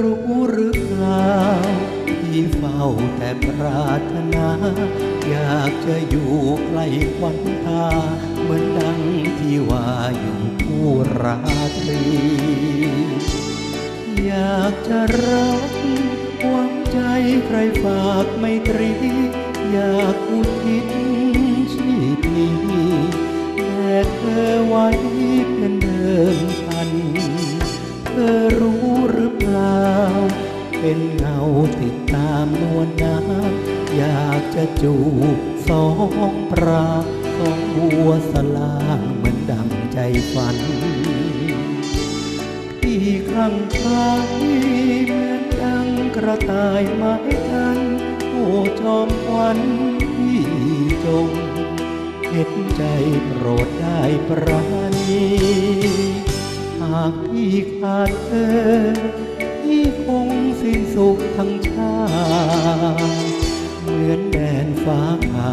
รู้หรือเปล่าที่เฝ้าแต่ปรารถนา อยากจะอยู่ใกล้ควันตา เหมือนดังที่ว่าอยู่คู่ราตรี อยากจะรักหวังใจใครฝากไม่ตรี อยากอุทิศชีพนี้แต่เธอไว้เป็นเดิมพัน เธอรู้ ปล่า เป็นเงาติดตามนวลน้ำอยากจะจูบสองปราสองบัวสลางเหมือนดังใจฝันที่คลั่งไคล้เหมือนดังกระต่ายไม้กันโอ้จอมควันพี่จงเห็นใจโปรดได้ปราณีหากพี่ขาดเธอ คงสิ้นสุขทั้งชา เหมือนแดนฟ้าผ่า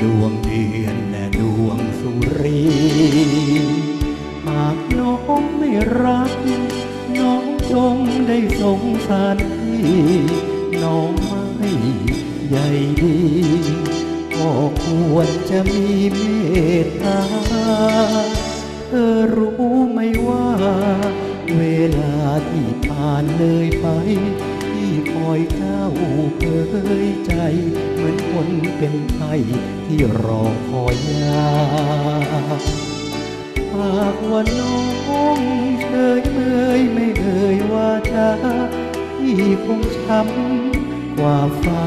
ดวงเดือนและดวงสุรี หากน้องไม่รัก น้องจงได้สงสารพี่น้องไม่ใหญ่ดีก็ควรจะมีเมตตา เธอรู้ไหมว่า เวลาที่ผ่านเลยไปที่คอยเจ้าเผยใจ เหมือนคนเป็นไข้ที่รอคอยยาหากว่าน้องเฉยเมยไม่เอ่ยว่าจะพี่คงช้ำกว่าฟ้า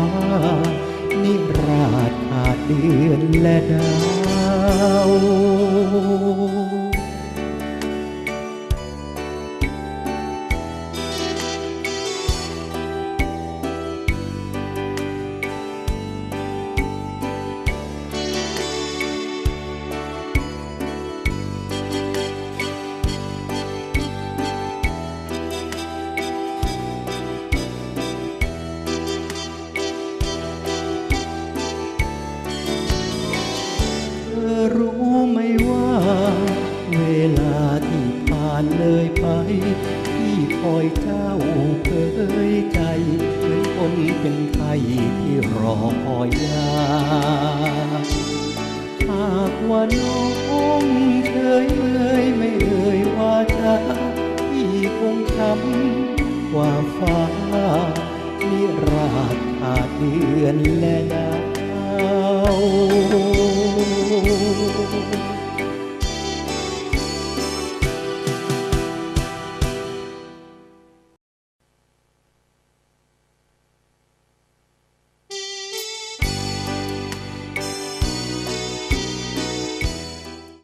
นิราชขาดเดือนและดาว ไหมว่า เวลาที่ผ่านเลยไป ที่คอยเจ้าเผยใจ เหมือนคนเป็นไข้ที่รอคอยยาหากว่าน้องเฉยเมยไม่เอ่ยว่าจะพี่คงช้ำกว่าฟ้านิราชขาดเดือนและดาว